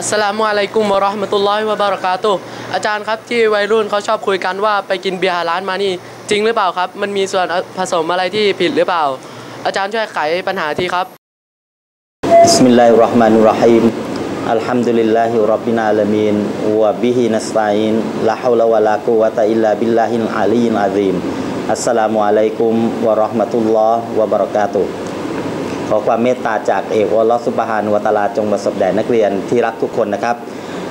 อัสลามุอะลัยกุมวรอะห์มะตุลลอฮิวะบารักาตุอาจารย์ครับที่วัยรุ่นเขาชอบคุยกันว่าไปกินเบียร์ร้านมานี่จริงหรือเปล่าครับ มันมีส่วนผสมอะไรที่ผิดหรือเปล่า อาจารย์ช่วยไขปัญหาทีครับบิสมิลลาฮิรเราะห์มานิรเราะฮีมอัลฮัมดุลิลลาฮิร็อบบิลาลามีนวะบิฮินัสตัยนลาฮาลวะลากุวะตะอิลลาบิลลาฮิลอาลีลอาซีมอัสสลามุอะลัยกุมวะเราะห์มะตุลลอฮ์วะบารักาตุ นุวะตะอานวตลาจงประสบแด่นักเรียนที่รักทุกคนนะครับ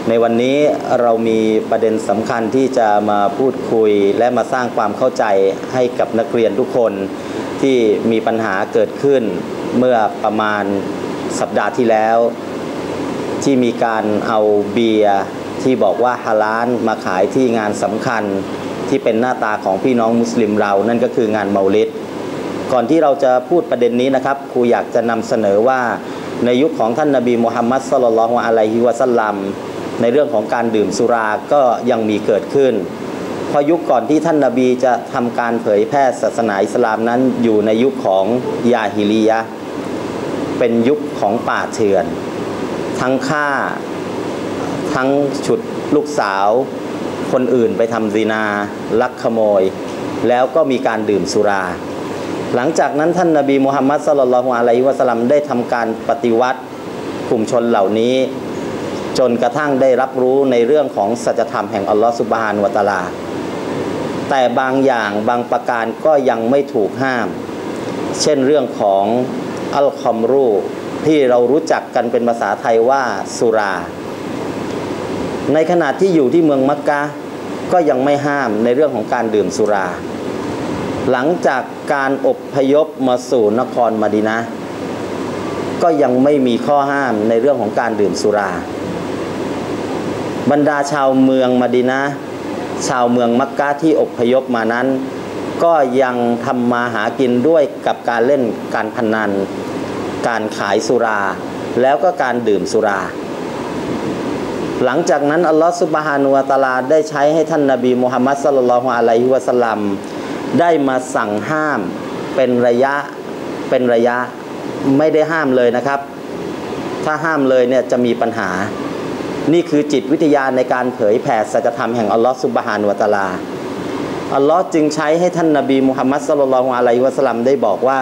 ในวันนี้เรามีประเด็นสำคัญที่จะมาพูดคุยและมาสร้างความเข้าใจให้กับนักเรียนทุกคนที่มีปัญหาเกิดขึ้นเมื่อประมาณสัปดาห์ที่แล้ว ที่มีการเอาเบียร์ที่บอกว่าฮาลาลมาขายที่งานสำคัญที่เป็นหน้าตาของพี่น้องมุสลิมเรา นั่นก็คืองานเมาลิด ก่อนที่เราจะพูดประเด็นนี้นะครับครูอยากจะนำเสนอว่าในยุคของท่านนบีมุฮัมมัดสลลัลลอฮุอะลัยฮิวะสัลลัมในเรื่องของการดื่มสุราก็ยังมีเกิดขึ้น เพราะยุคก่อนที่ท่านนบีจะทำการเผยแพร่ศาสนาอิสลามนั้นอยู่ในยุคของยาฮิลียะเป็นยุคของป่าเถื่อน ทั้งฆ่า ทั้งฉุดลูกสาว คนอื่นไปทำซีนา ลักขโมย แล้วก็มีการดื่มสุรา หลังจากนั้นท่านนาบีมุฮัมมัดสลลัลฮุอะลัยฮิวะสลัมได้ทำการปฏิวัติกลุ่มชนเหล่านี้ จนกระทั่งได้รับรู้ในเรื่องของสัจธรรมแห่งอัลลอฮฺสุบฮานวะตาลา แต่บางอย่างบางประการก็ยังไม่ถูกห้าม เช่นเรื่องของอัลคอมรูที่เรารู้จักกันเป็นภาษาไทยว่าสุรา ในขณะที่อยู่ที่เมืองมักกะก็ยังไม่ห้ามในเรื่องของการดื่มสุรา หลังจากการอบพยพมาสู่นครมดีนะก็ยังไม่มีข้อห้ามในเรื่องของการดื่มสุรา บรรดาชาวเมืองมดีนะชาวเมืองมักกะที่อบพยพมานั้น ก็ยังทำมาหากินด้วยกับการเล่นการพนัน การขายสุรา แล้วก็การดื่มสุรา หลังจากนั้นอัลลอฮฺสุบฮานุวะตะอาลาได้ใช้ให้ท่านนาบีมุฮัมมัดสลลัลลอฮุอะลัยฮิวะสลัม ได้มาสั่งห้ามเป็นระยะเป็นระยะไม่ได้ห้ามเลยนะครับ ถ้าห้ามเลยเนี่ยจะมีปัญหา นี่คือจิตวิทยาในการเผยแผ่สัจธรรมแห่งอัลลอฮฺสุบฮานุวตะอาลาอัลลอฮ์จึงใช้ให้ท่านนาบีมุฮัมมัดสลลัลลอฮุอะลัยฮิวะสลลัมได้บอกว่า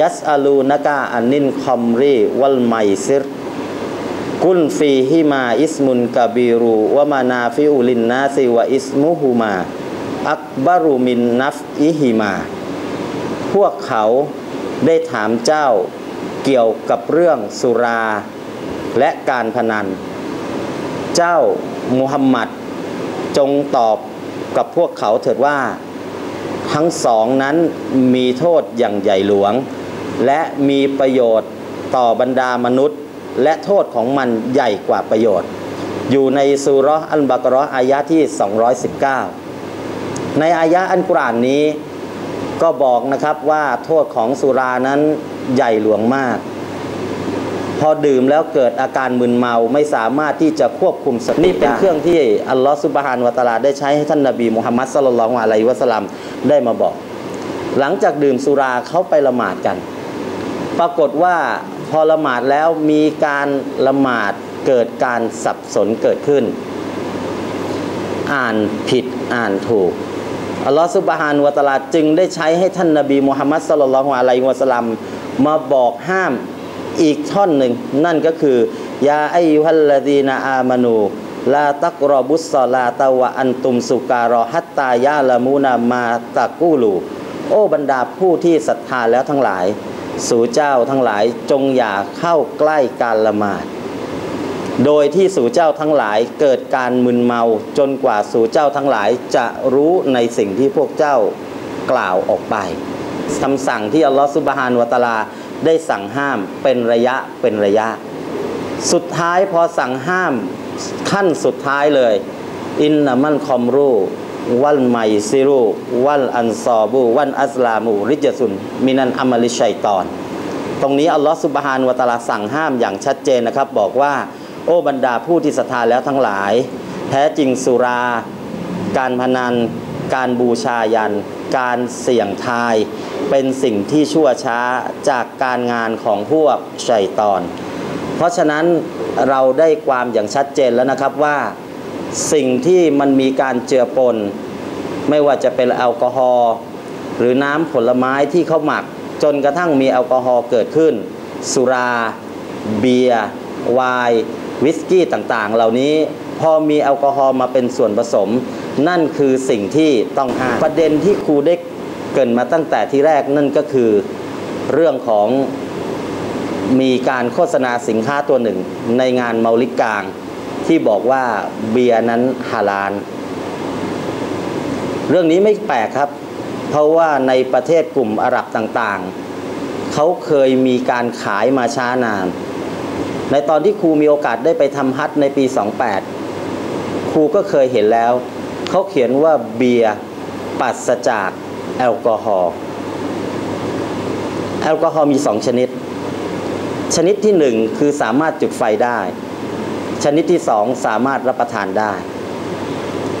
ยัสอาลูนกาอันนินคอมรีวัลไมซิรกุลฟีฮิมาอิสมุนกาบีรูวะมานาฟิอุลินนาซิวะอิสมุฮูมา อักบารุมินนัฟอิฮิมา พวกเขาได้ถามเจ้าเกี่ยวกับเรื่องสุราและการพนัน เจ้ามุฮัมมัดจงตอบกับพวกเขาเถิดว่า ทั้งสองนั้นมีโทษอย่างใหญ่หลวง และมีประโยชน์ต่อบรรดามนุษย์ และโทษของมันใหญ่กว่าประโยชน์ อยู่ในสุรออัลบากรออายะที่ 219 ในอายะอันกุรานนี้ก็บอกนะครับว่าโทษของสุรานั้นใหญ่หลวงมาก พอดื่มแล้วเกิดอาการมึนเมาไม่สามารถที่จะควบคุมสตินี่เป็นเครื่องที่อัลลอฮฺสุบฮานวะตาลาได้ใช้ให้ท่านนบีมุฮัมมัดสลลัลลอฮุอะลัยวะสัลลัมได้มาบอก หลังจากดื่มสุราเขาไปละหมาดกัน ปรากฏว่าพอละหมาดแล้วมีการละหมาดเกิดการสับสนเกิดขึ้น อ่านผิดอ่านถูก อัลลอฮฺสุบฮานุวะตาลาจึงได้ใช้ให้ท่านนบีมุฮัมมัดสลลัลลอฮุอะลัยฮิวะสลัมมาบอกห้ามอีกท่อนหนึ่ง นั่นก็คือยาอายุฮัลลดีนาอามานูลาตักรอบุสซลาตะวะอันตุมสุการอฮัตตายาละมูนามาตะกูลู โอ้บรรดาผู้ที่ศรัทธาแล้วทั้งหลาย สู่เจ้าทั้งหลายจงอย่าเข้าใกล้การละหมาด โดยที่สู่เจ้าทั้งหลายเกิดการมึนเมาจนกว่าสู่เจ้าทั้งหลายจะรู้ในสิ่งที่พวกเจ้ากล่าวออกไปคำสั่งที่อัลลอฮฺสุบฮานวตะอาลาได้สั่งห้ามเป็นระยะเป็นระยะ สุดท้ายพอสั่งห้ามขั้นสุดท้ายเลย อินนามันคอมรูวัลไมซิรูวัลอันซอบูวันอัสลามูริจสุนมินันอามาลิชัยตอน ตรงนี้อัลลอฮฺสุบฮานวตะอาลาสั่งห้ามอย่างชัดเจนนะครับบอกว่า โอ้บรรดาผู้ที่ศรัทธาแล้วทั้งหลาย แท้จริงสุรา การพนัน การบูชายัน การเสี่ยงทาย เป็นสิ่งที่ชั่วช้าจากการงานของพวกชัยตอน เพราะฉะนั้นเราได้ความอย่างชัดเจนแล้วนะครับว่าสิ่งที่มันมีการเจือปน ไม่ว่าจะเป็นแอลกอฮอล์หรือน้ำผลไม้ที่เขาหมัก จนกระทั่งมีแอลกอฮอล์เกิดขึ้น สุรา เบียร์ไวน์ วิสกี้ต่างๆ เหล่านี้พอมีแอลกอฮอล์มาเป็นส่วนผสม นั่นคือสิ่งที่ต้องห้ามประเด็นที่ครูได้เกินมาตั้งแต่ที่แรกนั่นก็คือเรื่องของมีการโฆษณาสินค้าตัวหนึ่ง ในงานเมาลิกกลาง ที่บอกว่าเบียร์นั้นฮาลาลเรื่องนี้ไม่แปลกครับ เพราะว่าในประเทศกลุ่มอาหรับต่างๆ เขาเคยมีการขายมาช้านาน ในตอนที่ครูมีโอกาสได้ไปทำฮัทในปี 28 ครูก็เคยเห็นแล้ว เขาเขียนว่าเบียร์ปัสจากแอลกอฮอล์แอลกอฮอล์มีสองชนิด ชนิดที่หนึ่งคือสามารถจุดไฟได้ ชนิดที่สองสามารถรับประทานได้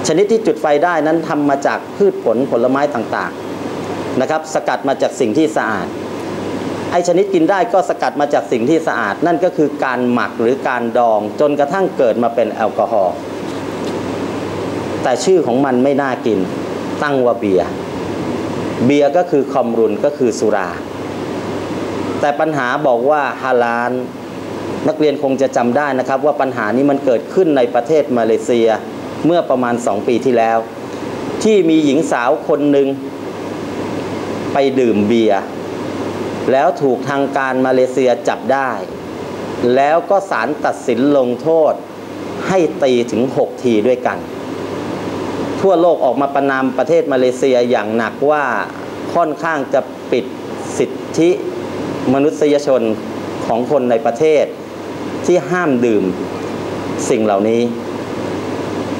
ชนิดที่จุดไฟได้นั้นทำมาจากพืชผลผลไม้ต่างๆนะครับ สกัดมาจากสิ่งที่สะอาด อชนิดกินได้ก็สกัดมาจากสิ่งที่สะอาด นั่นก็คือการหมักหรือการดองจนกระทั่งเกิดมาเป็นแอลกอฮอล์แต่ชื่อของมันไม่น่ากิน ตั้งว่าเบียร์เบียร์ก็คือคอมรุนก็คือสุรา แต่ปัญหาบอกว่าฮาลาลนักเรียนคงจะจำได้นะครับ ว่าปัญหานี้มันเกิดขึ้นในประเทศมาเลเซียเมื่อประมาณสองปีที่แล้ว ที่มีหญิงสาวคนหนึ่งไปดื่มเบียร์ แล้วถูกทางการมาเลเซียจับได้ แล้วก็ศาลตัดสินลงโทษให้ตีถึง 6 ทีด้วยกัน ทั่วโลกออกมาประนามประเทศมาเลเซียอย่างหนักว่าค่อนข้างจะปิดสิทธิมนุษยชนของคนในประเทศที่ห้ามดื่มสิ่งเหล่านี้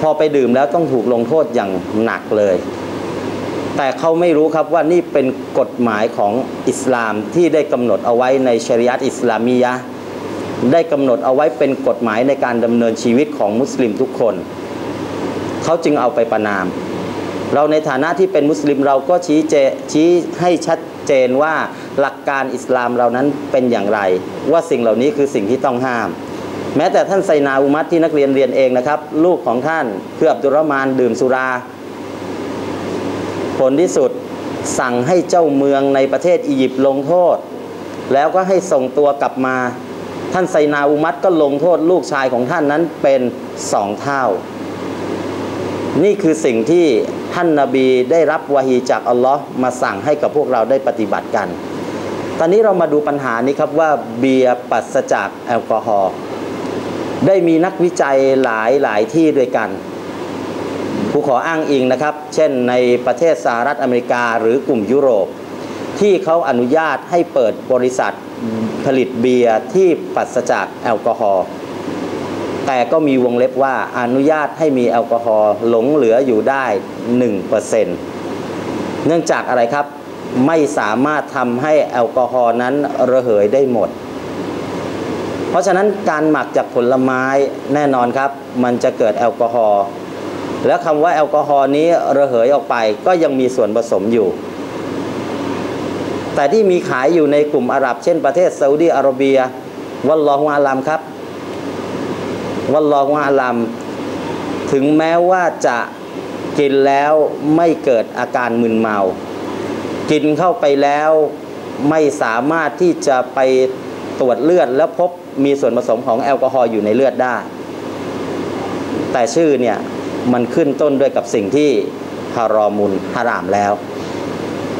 พอไปดื่มแล้วต้องถูกลงโทษอย่างหนักเลย แต่เขาไม่รู้ครับว่านี่เป็นกฎหมายของอิสลามที่ได้กำหนดเอาไว้ในชริยัตอิสลามียะได้กำหนดเอาไว้เป็นกฎหมายในการดำเนินชีวิตของมุสลิมทุกคน เขาจึงเอาไปประนาม เราในฐานะที่เป็นมุสลิมเราก็ชี้เจชี้ให้ชัดเจนว่าหลักการอิสลามเรานั้นเป็นอย่างไร ว่าสิ่งเหล่านี้คือสิ่งที่ต้องห้าม แม้แต่ท่านไซนาอุมัตที่นักเรียนเรียนเองนะครับ ลูกของท่านคืออับดุลรมานดื่มสุรา ผลที่สุดสั่งให้เจ้าเมืองในประเทศอียิปต์ลงโทษ แล้วก็ให้ส่งตัวกลับมา ท่านไซนาอุมัตก็ลงโทษลูกชายของท่านนั้นเป็นสองเท่า นี่คือสิ่งที่ท่านนาบีได้รับวาฮีจากอัลลอฮ์มาสั่งให้กับพวกเราได้ปฏิบัติกัน ตอนนี้เรามาดูปัญหานี้ครับว่าเบียร์ปัสจากแอลกอฮอล์ได้มีนักวิจัยหลายหลายที่ด้วยกัน ผู้ขออ้างอิงนะครับ เช่นในประเทศสหรัฐอเมริกาหรือกลุ่มยุโรป ที่เขาอนุญาตให้เปิดบริษัทผลิตเบียร์ที่ปัสจากแอลกอฮอล์แต่ก็มีวงเล็บว่าอนุญาตให้มีแอลกอฮอล์หลงเหลืออยู่ได้ 1%เนื่องจากอะไรครับไม่สามารถทำให้แอลกอฮอล์นั้นระเหยได้หมด เพราะฉะนั้นการหมักจากผลไม้แน่นอนครับ มันจะเกิดแอลกอฮอล์ แล้วคำว่าแอลกอฮอล์นี้ระเหยออกไปก็ยังมีส่วนผสมอยู่ แต่ที่มีขายอยู่ในกลุ่มอาหรับ เช่นประเทศซาอุดีอาระเบีย วัลลอฮุอาลัมครับ วัลลอฮุอาลัมถึงแม้ว่าจะกินแล้วไม่เกิดอาการมึนเมา กินเข้าไปแล้วไม่สามารถที่จะไปตรวจเลือด แล้วพบมีส่วนผสมของแอลกอฮอล์อยู่ในเลือดได้ แต่ชื่อเนี่ย มันขึ้นต้นด้วยกับสิ่งที่ฮารอมุนฮารามแล้ว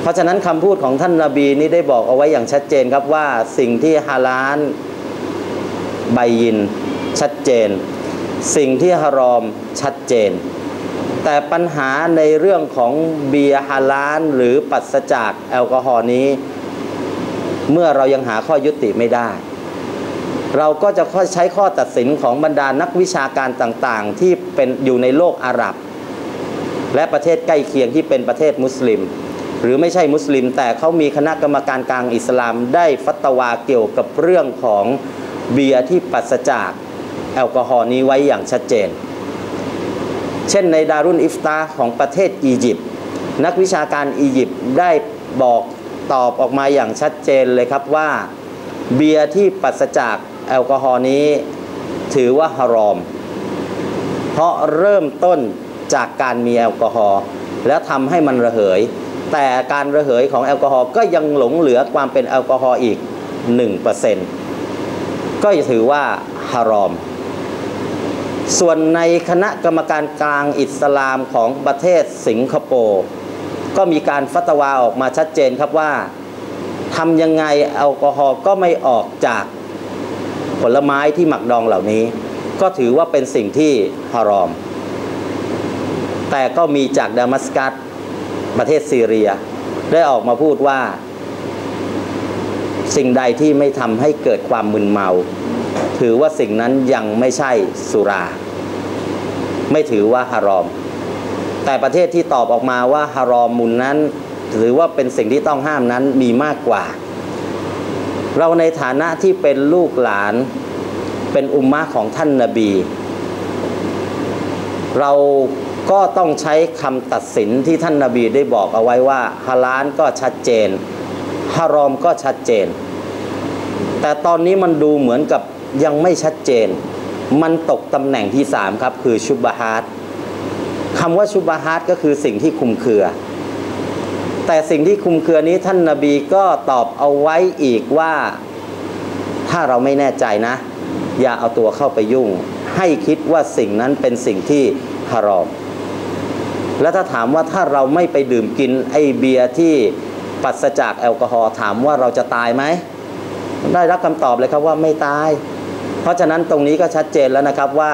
เพราะฉะนั้นคำพูดของท่านนาบีนี้ได้บอกเอาไว้อย่างชัดเจนครับว่าสิ่งที่ฮาลาลใบยินชัดเจน สิ่งที่ฮารอมชัดเจน แต่ปัญหาในเรื่องของเบียร์ฮาลาลหรือปัสจากแอลกอฮอล์นี้ เมื่อเรายังหาข้อยุติไม่ได้ เราก็จะใช้ข้อตัดสินของบรรดานักวิชาการต่างๆ ที่เป็นอยู่ในโลกอาหรับ และประเทศใกล้เคียงที่เป็นประเทศมุสลิม หรือไม่ใช่มุสลิม แต่เขามีคณะกรรมการกลางอิสลามได้ฟัตวาเกี่ยวกับเรื่องของเบียร์ที่ปัสจากแอลกอฮอล์นี้ไว้อย่างชัดเจน เช่นในดารุนอิฟตาของประเทศอียิปต์นักวิชาการอียิปต์ได้บอกตอบออกมาอย่างชัดเจนเลยครับว่า เบียร์ที่ปัสจาก แอลกอฮอล์นี้ถือว่าฮารอม เพราะเริ่มต้นจากการมีแอลกอฮอล์แล้วทำให้มันระเหย แต่การระเหยของแอลกอฮอล์ก็ยังหลงเหลือความเป็นแอลกอฮอล์อีก 1%ก็ถือว่าฮารอม ส่วนในคณะกรรมการกลางอิสลามของประเทศสิงคโปร์ก็มีการฟัตวาออกมาชัดเจนครับว่าทำยังไงแอลกอฮอล์ก็ไม่ออกจาก ผลไม้ที่หมักดองเหล่านี้ ก็ถือว่าเป็นสิ่งที่ฮารอม แต่ก็มีจากดามัสกัสประเทศซีเรีย ได้ออกมาพูดว่า สิ่งใดที่ไม่ทำให้เกิดความมึนเมา ถือว่าสิ่งนั้นยังไม่ใช่สุรา ไม่ถือว่าฮารอม แต่ประเทศที่ตอบออกมาว่าฮารอมมุนนั้น ถือว่าเป็นสิ่งที่ต้องห้ามนั้นมีมากกว่า เราในฐานะที่เป็นลูกหลานเป็นอุมมะของท่านนาบี เราก็ต้องใช้คำตัดสินที่ท่านนาบีได้บอกเอาไว้ว่าฮาลานก็ชัดเจนฮารอมก็ชัดเจน แต่ตอนนี้มันดูเหมือนกับยังไม่ชัดเจน มันตกตำแหน่งที่สามครับคือชุบฮาร์ดคำว่าชุบฮาร์ดก็คือสิ่งที่คุมเครือ แต่สิ่งที่คุมเครือนี้ท่านนาบีก็ตอบเอาไว้อีกว่า ถ้าเราไม่แน่ใจนะ อย่าเอาตัวเข้าไปยุ่ง ให้คิดว่าสิ่งนั้นเป็นสิ่งที่ฮารอมแล้วถ้าถามว่าถ้าเราไม่ไปดื่มกินไอเบียร์ที่ปัสจากแอลกอฮอล์ถามว่าเราจะตายไหมได้รับคำตอบเลยครับว่าไม่ตาย เพราะฉะนั้นตรงนี้ก็ชัดเจนแล้วนะครับว่า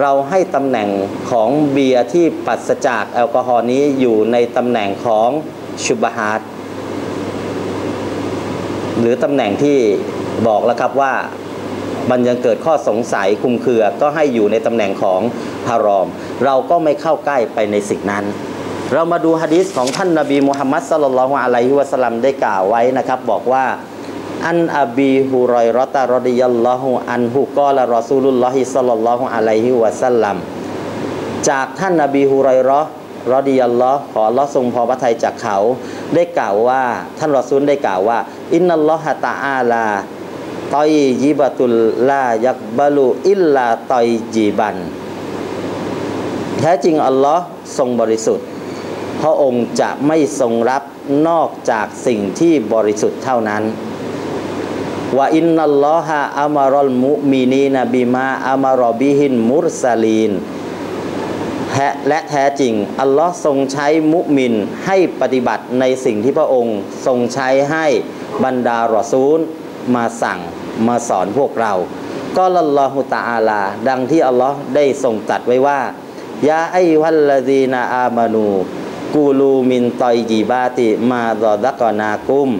เราให้ตำแหน่งของเบียร์ที่ปัสจากแอลกอฮอล์นี้อยู่ในตำแหน่งของ ชุบฮาร์ดหรือตำแหน่งที่บอกแล้วครับว่ามันยังเกิดข้อสงสัยคลุมเครือก็ให้อยู่ในตำแหน่งของฮารอม เราก็ไม่เข้าใกล้ไปในสิ่งนั้น เรามาดูฮะดีษของท่านนาบีมุฮัมมัดสลลัลฮุอะลัยฮิวะสลัมได้กล่าวไว้นะครับ บอกว่าอันอบีฮุรอยรอตารอดิยัลลอฮุอันฮุกอละรอซูลุลลอฮิสลลัลฮุอะลัยฮิวะสัลลัมจากท่านนบีฮุรอยรอ รอดิยัลลอฮ์ขออัลลอฮ์ทรงพอพระทัยจากเขา ได้กล่าวว่า ท่านรอซูลได้กล่าวว่า อินนัลลอฮะตะอาลาตอยยิบะตุลลายักบาลูอิลลาตอยจีบัน แท้จริงอัลลอฮ์ทรงบริสุทธิ์ พระองค์จะไม่ทรงรับนอกจากสิ่งที่บริสุทธิ์เท่านั้นว่าอินนัลลอฮะอามารอลมุมีนีนบิมาอามารอบิฮินมุรซาลีน และแท้จริง อัลลอฮ์ทรงใช้มุมินให้ปฏิบัติในสิ่งที่พระองค์ทรงใช้ให้บรรดารอซูล มาสั่งมาสอนพวกเรา ก็ลัลลอฮุตะอาลา ดังที่อัลลอฮ์ได้ทรงตรัสไว้ว่ายาไอวัลลดีนาอามานู กูลูมินตอยจีบาติมาดอดักอนากุม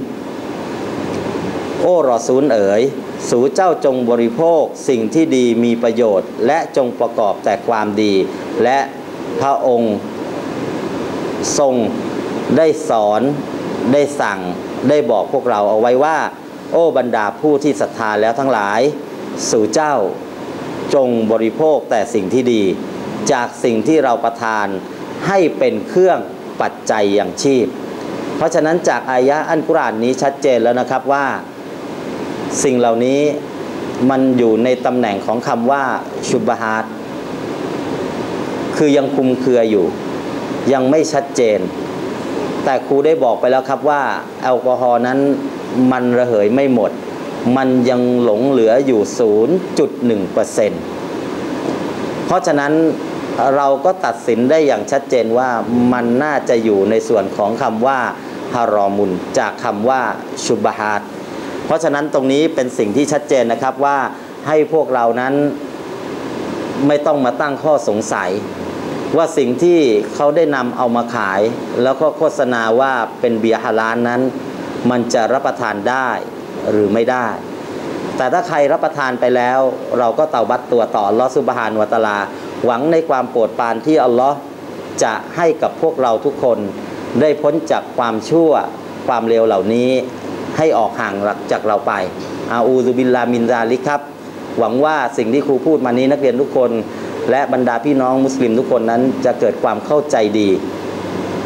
โอ้รอซูลเอ๋ยสู่เจ้าจงบริโภคสิ่งที่ดีมีประโยชน์ และจงประกอบแต่ความดี และ พระองค์ ทรงได้สอนได้สั่งได้บอกพวกเราเอาไว้ว่า โอ้บรรดาผู้ที่ศรัทธาแล้วทั้งหลาย สู่เจ้าจงบริโภคแต่สิ่งที่ดี จากสิ่งที่เราประทานให้เป็นเครื่องปัจจัยอย่างชีพ เพราะฉะนั้นจากอายะอันกุรานนี้ชัดเจนแล้วนะครับว่า สิ่งเหล่านี้มันอยู่ในตำแหน่งของคำว่าชุบฮาร์ คือยังคุมเครืออยู่ ยังไม่ชัดเจน แต่ครูได้บอกไปแล้วครับว่า แอลกอฮอล์นั้นมันระเหยไม่หมด มันยังหลงเหลืออยู่ 0.1%เพราะฉะนั้นเราก็ตัดสินได้อย่างชัดเจนว่ามันน่าจะอยู่ในส่วนของคำว่าฮารอมุนจากคำว่าชุบฮาร์เพราะฉะนั้นตรงนี้เป็นสิ่งที่ชัดเจนนะครับว่าให้พวกเรานั้นไม่ต้องมาตั้งข้อสงสัย ว่าสิ่งที่เขาได้นำเอามาขาย แล้วก็โฆษณาว่าเป็นเบียร์ฮาลานนั้น มันจะรับประทานได้หรือไม่ได้ แต่ถ้าใครรับประทานไปแล้ว เราก็เตาบัตตัวต่อลอสุบฮานวะตลา หวังในความโปรดปรานที่อัลลอฮ์จะให้กับพวกเราทุกคนได้พ้นจากความชั่วความเลวเหล่านี้ ให้ออกห่างจากเราไป อาอูซุบิลลามินซาลิกครับ หวังว่าสิ่งที่ครูพูดมานี้นักเรียนทุกคน และบรรดาพี่น้องมุสลิมทุกคนนั้นจะเกิดความเข้าใจดี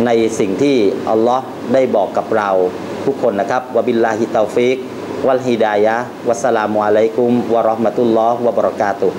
ในสิ่งที่อัลลอฮ์ได้บอกกับเราทุกคนนะครับวะบิลลาฮิตาฟิก วัลฮิดายะ วัสสลามุอะลัยกุม วะราะห์มะตุลลอฮ์วะบะเราะกาตุฮ์